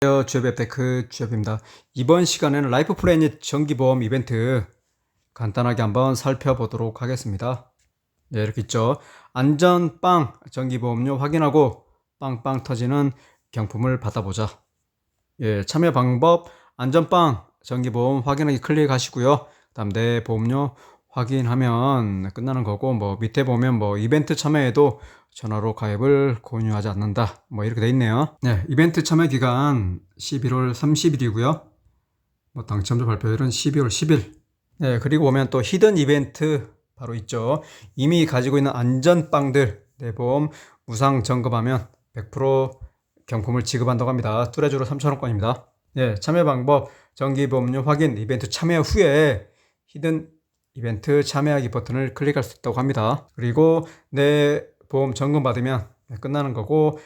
안녕하세요. 주협의 테크 주협입니다. 이번 시간에는 라이프 플래닛 정기보험 이벤트 간단하게 한번 살펴보도록 하겠습니다. 네, 이렇게 있죠. 안전빵 정기보험료 확인하고 빵빵 터지는 경품을 받아보자. 예, 참여 방법 안전빵 정기보험 확인하기 클릭하시고요. 그다음 내 보험료 확인하면 끝나는 거고 뭐 밑에 보면 뭐 이벤트 참여에도 전화로 가입을 권유하지 않는다. 뭐 이렇게 돼 있네요. 네, 이벤트 참여 기간 11월 30일이고요. 뭐 당첨자 발표일은 12월 10일. 네, 그리고 오면 또 히든 이벤트 바로 있죠. 이미 가지고 있는 안전빵들 내 보험 무상 점검하면 100% 경품을 지급한다고 합니다. 뚜레주로 3,000원권입니다. 네, 참여 방법 정기보험료 확인 이벤트 참여 후에 히든 이벤트 참여하기 버튼을 클릭할 수 있다고 합니다. 그리고 내 보험 점검 받으면 끝나는 거고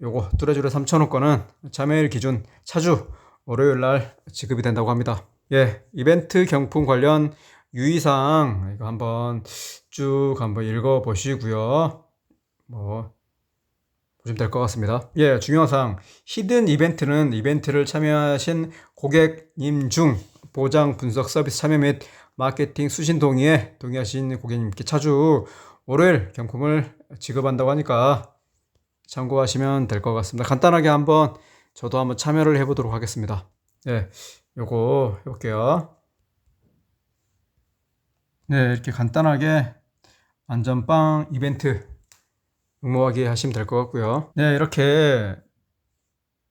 요거 뚜레쥬레 3,000원 권은 참여일 기준 차주 월요일 날 지급이 된다고 합니다. 예, 이벤트 경품 관련 유의사항 이거 한번 쭉 한번 읽어 보시고요. 뭐 보시면 될 것 같습니다. 예, 중요한 사항. 히든 이벤트는 이벤트를 참여하신 고객님 중 보장 분석 서비스 참여 및 마케팅 수신 동의에 동의하신 고객님께 차주 월요일 경품을 지급한다고 하니까 참고하시면 될 것 같습니다. 간단하게 한번 저도 한번 참여를 해보도록 하겠습니다. 네, 요거 해볼게요. 네, 이렇게 간단하게 안전빵 이벤트 응모하기 하시면 될 것 같고요. 네, 이렇게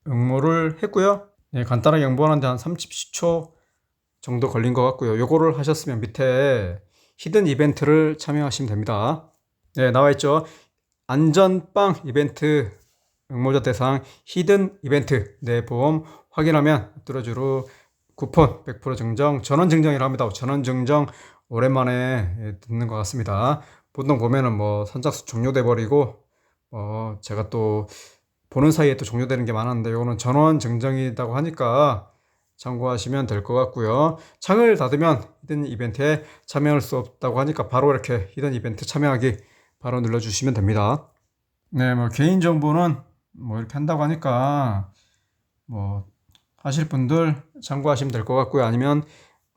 응모를 했고요. 네, 간단하게 응모하는데 한 30초 정도 걸린 것 같고요. 요거를 하셨으면 밑에 히든 이벤트를 참여하시면 됩니다. 네, 나와 있죠. 안전빵 이벤트 응모자 대상 히든 이벤트 내 보험 확인하면 뚜러주로 쿠폰 100% 증정 전원 증정이라 합니다. 전원 증정 오랜만에 예, 듣는 것 같습니다. 보통 보면은 뭐 선착순 종료돼 버리고 어 제가 또 보는 사이에 또 종료되는 게 많았는데 요거는 전원 증정이라고 하니까 참고하시면 될 것 같고요. 창을 닫으면 히든 이벤트에 참여할 수 없다고 하니까 바로 이렇게 히든 이벤트 참여하기 바로 눌러주시면 됩니다. 네, 뭐 개인정보는 뭐 이렇게 한다고 하니까 뭐 하실 분들 참고하시면 될 것 같고요. 아니면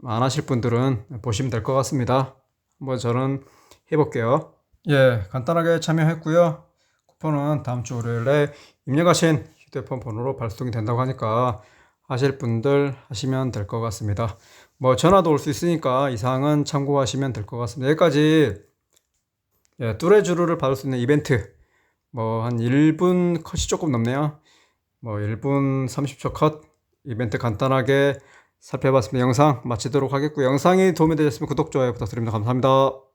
안 하실 분들은 보시면 될 것 같습니다. 한번 저는 해볼게요. 예, 간단하게 참여했고요. 쿠폰은 다음 주 월요일에 입력하신 휴대폰 번호로 발송이 된다고 하니까 하실 분들 하시면 될 것 같습니다. 뭐 전화도 올 수 있으니까 이 사항은 참고하시면 될 것 같습니다. 여기까지 예, 뚜레쥬르를 받을 수 있는 이벤트 뭐 한 1분 컷이 조금 넘네요. 뭐 1분 30초 컷 이벤트 간단하게 살펴봤습니다. 영상 마치도록 하겠고요. 영상이 도움이 되셨으면 구독, 좋아요 부탁드립니다. 감사합니다.